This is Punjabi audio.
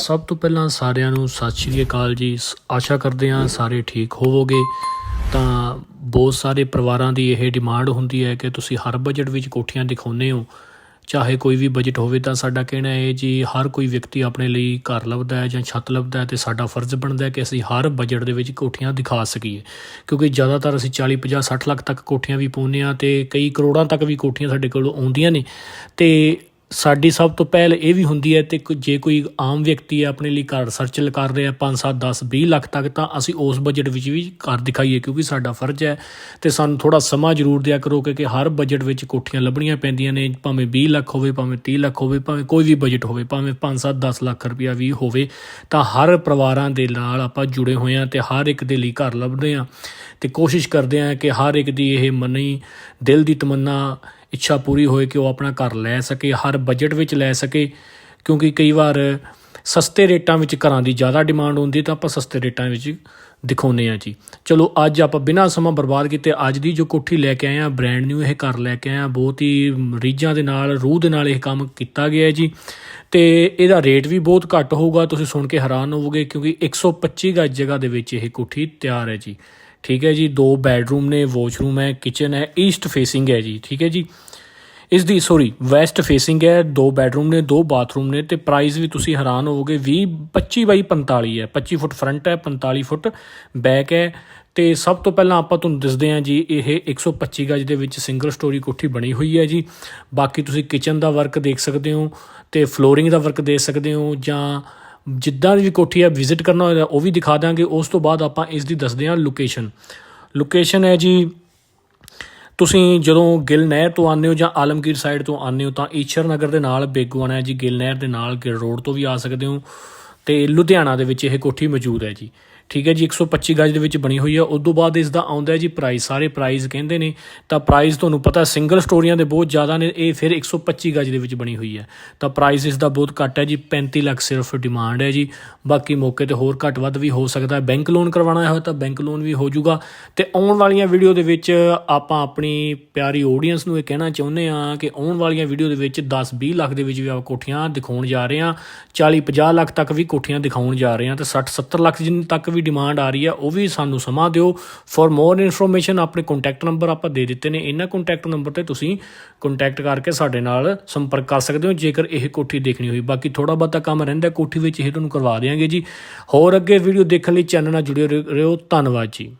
ਸਭ ਤੋਂ ਪਹਿਲਾਂ ਸਾਰਿਆਂ ਨੂੰ ਸਤਿ ਸ਼੍ਰੀ ਅਕਾਲ ਜੀ। ਸ- ਆਸ਼ਾ ਕਰਦੇ ਹਾਂ ਸਾਰੇ ਠੀਕ ਹੋਵੋਗੇ। ਤਾਂ ਬਹੁਤ ਸਾਰੇ ਪਰਿਵਾਰਾਂ ਦੀ ਇਹ ਡਿਮਾਂਡ ਹੁੰਦੀ ਹੈ ਕਿ ਤੁਸੀਂ ਹਰ ਬਜਟ ਵਿੱਚ ਕੋਠੀਆਂ ਦਿਖਾਉਂਦੇ ਹੋ। ਚਾਹੇ ਕੋਈ ਵੀ ਬਜਟ ਹੋਵੇ ਤਾਂ ਸਾਡਾ ਕਹਿਣਾ ਹੈ ਜੀ, ਹਰ ਕੋਈ ਵਿਅਕਤੀ ਆਪਣੇ ਲਈ ਘਰ ਲੱਭਦਾ ਹੈ ਜਾਂ ਛੱਤ ਲੱਭਦਾ ਹੈ ਤੇ ਸਾਡਾ ਫਰਜ਼ ਬਣਦਾ ਹੈ ਕਿ ਅਸੀਂ ਹਰ ਬਜਟ ਦੇ ਵਿੱਚ ਕੋਠੀਆਂ ਦਿਖਾ ਸਕੀਏ। ਕਿਉਂਕਿ ਜ਼ਿਆਦਾਤਰ ਅਸੀਂ 40 50 60 ਲੱਖ ਤੱਕ ਕੋਠੀਆਂ ਵੀ ਪਾਉਂਦੇ ਹਾਂ ਤੇ ਕਈ ਕਰੋੜਾਂ ਤੱਕ ਵੀ ਕੋਠੀਆਂ ਸਾਡੇ ਕੋਲ ਆਉਂਦੀਆਂ ਨੇ। ਤੇ ਸਾਡੀ ਸਭ ਤੋਂ ਪਹਿਲ ਇਹ ਵੀ ਹੁੰਦੀ ਹੈ ਤੇ ਕੋ- ਜੇ ਕੋਈ ਆਮ ਵਿਅਕਤੀ ਆਪਣੇ ਲਈ ਘਰ ਸਰਚ ਕਰ ਰਿਹਾ 5 7 10 20 ਲੱਖ ਤੱਕ, ਤਾਂ ਅਸੀਂ ਉਸ ਬਜਟ ਵਿੱਚ ਵੀ ਘਰ ਦਿਖਾਈਏ ਕਿਉਂਕਿ ਸਾਡਾ ਫਰਜ਼ ਹੈ ਤੇ ਸਾਨੂੰ ਥੋੜਾ ਸਮਾਂ ਜ਼ਰੂਰ ਦਿਆ ਕਰੋ ਕਿ ਹਰ ਬਜਟ ਵਿੱਚ ਕੋਠੀਆਂ ਲੱਭਣੀਆਂ ਪੈਂਦੀਆਂ ਨੇ, ਭਾਵੇਂ 20 ਲੱਖ ਹੋਵੇ, ਭਾਵੇਂ 30 ਲੱਖ ਹੋਵੇ, ਭਾਵੇਂ ਕੋਈ ਵੀ ਬਜਟ ਹੋਵੇ, ਭਾਵੇਂ 5 7 10 ਲੱਖ ਰੁਪਇਆ ਵੀ ਹੋਵੇ, ਤਾਂ ਹਰ ਪਰਿਵਾਰਾਂ ਦੇ ਨਾਲ ਆਪਾਂ ਜੁੜੇ ਹੋਏ ਹਾਂ ਤੇ ਹਰ ਇੱਕ ਦੇ ਲਈ ਘਰ ਲੱਭਦੇ ਹਾਂ ਤੇ ਕੋਸ਼ਿਸ਼ ਕਰਦੇ ਹਾਂ ਕਿ ਹਰ ਇੱਕ ਦੀ ਇਹ ਮਨੀ ਦਿਲ ਦੀ ਤਮੰਨਾ ਇੱਛਾ ਪੂਰੀ ਹੋਏ ਕਿ ਉਹ ਆਪਣਾ ਘਰ ਲੈ ਸਕੇ, ਹਰ ਬਜਟ ਵਿੱਚ ਲੈ ਸਕੇ, ਕਿਉਂਕਿ ਕਈ ਵਾਰ ਸਸਤੇ ਰੇਟਾਂ ਵਿੱਚ ਘਰਾਂ ਦੀ ਜ਼ਿਆਦਾ ਡਿਮਾਂਡ ਹੁੰਦੀ ਤਾਂ ਆਪਾਂ ਸਸਤੇ ਰੇਟਾਂ ਵਿੱਚ ਦਿਖਾਉਂਦੇ ਆ ਜੀ। ਚਲੋ, ਅੱਜ ਆਪਾਂ ਬਿਨਾਂ ਸਮਾਂ ਬਰਬਾਦ ਕੀਤੇ ਅੱਜ ਦੀ ਜੋ ਕੋਠੀ ਲੈ ਕੇ ਆਏ ਆ ਬ੍ਰਾਂਡ ਨਿਊ ਇਹ ਘਰ ਲੈ ਕੇ ਆਏ ਆ ਬਹੁਤ ਹੀ ਰੀਝਾਂ ਦੇ ਨਾਲ, ਰੂਹ ਦੇ ਨਾਲ ਇਹ ਕੰਮ ਕੀਤਾ ਗਿਆ ਹੈ ਜੀ। ਤੇ ਇਹਦਾ ਰੇਟ ਵੀ ਬਹੁਤ ਘੱਟ ਹੋਊਗਾ, ਤੁਸੀਂ ਸੁਣ ਕੇ ਹੈਰਾਨ ਹੋਵੋਗੇ, ਕਿਉਂਕਿ 125 ਗਜ ਜਗ੍ਹਾ ਦੇ ਵਿੱਚ ਇਹ ਕੋਠੀ ਤਿਆਰ ਹੈ ਜੀ। ਠੀਕ ਹੈ ਜੀ, ਦੋ ਬੈਡਰੂਮ ਨੇ ਵਾਸ਼ਰੂਮ ਹੈ ਕਿਚਨ ਹੈ ਈਸਟ ਫੇਸਿੰਗ ਹੈ ਜੀ, ਠੀਕ ਹੈ ਜੀ। ਇਸ ਦੀ ਸੌਰੀ ਵੈਸਟ ਫੇਸਿੰਗ ਹੈ, ਦੋ ਬੈਡਰੂਮ ਨੇ, ਦੋ ਬਾਥਰੂਮ ਨੇ, ਤੇ ਪ੍ਰਾਈਸ ਵੀ ਤੁਸੀਂ ਹੈਰਾਨ ਹੋਵੋਗੇ 20 25 ਬਾਈ 45 ਹੈ 25 ਫੁੱਟ ਫਰੰਟ ਹੈ 45 ਫੁੱਟ ਬੈਕ ਹੈ। ਤੇ ਸਭ ਤੋਂ ਪਹਿਲਾਂ ਆਪਾਂ ਤੁਹਾਨੂੰ ਦੱਸਦੇ ਹਾਂ ਜੀ, ਇਹ 125 ਗਜ ਦੇ ਵਿੱਚ ਸਿੰਗਲ ਸਟੋਰੀ ਕੋਠੀ ਬਣੀ ਹੋਈ ਹੈ ਜੀ। ਬਾਕੀ ਤੁਸੀਂ ਕਿਚਨ ਦਾ ਵਰਕ ਦੇਖ ਸਕਦੇ ਹੋ, ਤੇ ਫਲੋਰਿੰਗ ਦਾ ਵਰਕ ਦੇਖ ਸਕਦੇ ਹੋ, ਜਾਂ ਜਿੱਦਾਂ ਦੀ ਵੀ ਕੋਠੀ ਹੈ ਵਿਜ਼ਿਟ ਕਰਨਾ ਹੋਏਗਾ, ਉਹ ਵੀ ਦਿਖਾ ਦਾਂਗੇ ਉਸ ਤੋਂ ਬਾਅਦ ਆਪਾਂ ਇਸ ਦੀ ਦੱਸਦੇ ਹਾਂ ਲੋਕੇਸ਼ਨ ਲੋਕੇਸ਼ਨ ਹੈ ਜੀ, ਤੁਸੀਂ ਜਦੋਂ ਗਿੱਲ ਨਹਿਰ ਤੋਂ ਆਉਂਦੇ ਹੋ ਜਾਂ ਆਲਮਗੀਰ ਸਾਈਡ ਤੋਂ ਆਉਂਦੇ ਹੋ, ਤਾਂ ਈਸ਼ਰ ਨਗਰ ਦੇ ਨਾਲ ਬੇਗਵਾਨਾ ਹੈ ਜੀ। ਗਿੱਲ ਨਹਿਰ ਦੇ ਨਾਲ ਗਿਲ ਰੋਡ ਤੋਂ ਵੀ ਆ ਸਕਦੇ ਹੋ ਤੇ ਲੁਧਿਆਣਾ ਦੇ ਵਿੱਚ ਇਹ ਕੋਠੀ ਮੌਜੂਦ ਹੈ ਜੀ। ਠੀਕ ਹੈ ਜੀ 125 ਗਜ ਦੇ ਵਿੱਚ ਬਣੀ ਹੋਈ ਹੈ। ਉਸ ਤੋਂ ਬਾਅਦ ਇਸ ਦਾ ਆਉਂਦਾ ਹੈ ਜੀ ਪ੍ਰਾਈਸ ਸਾਰੇ ਪ੍ਰਾਈਸ ਕਹਿੰਦੇ ਨੇ, ਤਾਂ ਪ੍ਰਾਈਸ ਤੁਹਾਨੂੰ ਪਤਾ ਸਿੰਗਲ ਸਟੋਰੀਆਂ ਦੇ ਬਹੁਤ ਜ਼ਿਆਦਾ ਨੇ। ਇਹ ਫਿਰ 125 ਗਜ ਦੇ ਵਿੱਚ ਬਣੀ ਹੋਈ ਹੈ। ਤਾਂ ਪ੍ਰਾਈਸ ਇਸ ਦਾ ਬਹੁਤ ਘੱਟ ਹੈ ਜੀ 35 ਲੱਖ ਸਿਰਫ ਡਿਮਾਂਡ ਹੈ ਜੀ। ਬਾਕੀ ਮੌਕੇ ਤੇ ਹੋਰ ਘੱਟ ਵੱਧ ਵੀ ਹੋ ਸਕਦਾ ਹੈ। ਬੈਂਕ ਲੋਨ ਕਰਵਾਉਣਾ ਹੋਇਆ ਤਾਂ ਬੈਂਕ ਲੋਨ ਵੀ ਹੋ ਜਾਊਗਾ। ਤੇ ਆਉਣ ਵਾਲੀਆਂ ਵੀਡੀਓ ਦੇ ਵਿੱਚ ਆਪਾਂ ਆਪਣੀ ਪਿਆਰੀ ਆਡੀਅנס ਨੂੰ ਇਹ ਕਹਿਣਾ ਚਾਹੁੰਦੇ ਆ ਕਿ ਆਉਣ ਵਾਲੀਆਂ ਵੀਡੀਓ ਦੇ ਵਿੱਚ 10 20 ਲੱਖ ਦੇ ਵਿੱਚ ਵੀ ਆਪਾਂ ਕੋਠੀਆਂ ਦਿਖਾਉਣ ਜਾ ਰਹੇ ਹਾਂ। 40 50 ਲੱਖ ਤੱਕ ਵੀ ਕੋਠੀਆਂ ਦਿਖਾਉਣ ਜਾ ਰਹੇ ਹਾਂ। ਤੇ 60 70 ਲੱਖ ਜਿੰਨ ਤੱਕ ਵੀ ਡਿਮਾਂਡ ਆ ਰਹੀ ਹੈ ਉਹ ਵੀ ਸਾਨੂੰ ਸਮਾਂ ਦਿਓ। ਫॉर ਮੋਰ ਇਨਫੋਰਮੇਸ਼ਨ ਆਪਣੇ ਕੰਟੈਕਟ ਨੰਬਰ ਆਪਾਂ ਦੇ ਦਿੱਤੇ ਨੇ। ਇਹਨਾਂ ਕੰਟੈਕਟ ਨੰਬਰ ਤੇ ਤੁਸੀਂ ਕੰਟੈਕਟ ਕਰਕੇ ਸਾਡੇ ਨਾਲ ਸੰਪਰਕ ਕਰ ਸਕਦੇ ਹੋ, ਜੇਕਰ ਇਹ ਕੋਠੀ ਦੇਖਣੀ ਹੋਈ। ਬਾਕੀ ਥੋੜਾ ਬਹੁਤਾ ਕੰਮ ਰਹਿੰਦਾ, ਕੋਠੀ ਵਿੱਚ ਇਹ ਤੁਹਾਨੂੰ ਕਰਵਾ ਦੇਵਾਂਗੇ ਜੀ। ਹੋਰ ਅੱਗੇ ਵੀਡੀਓ ਦੇਖਣ ਲਈ ਚੈਨਲ ਨਾਲ ਜੁੜੇ ਰਹੋ। ਧੰਨਵਾਦ ਜੀ।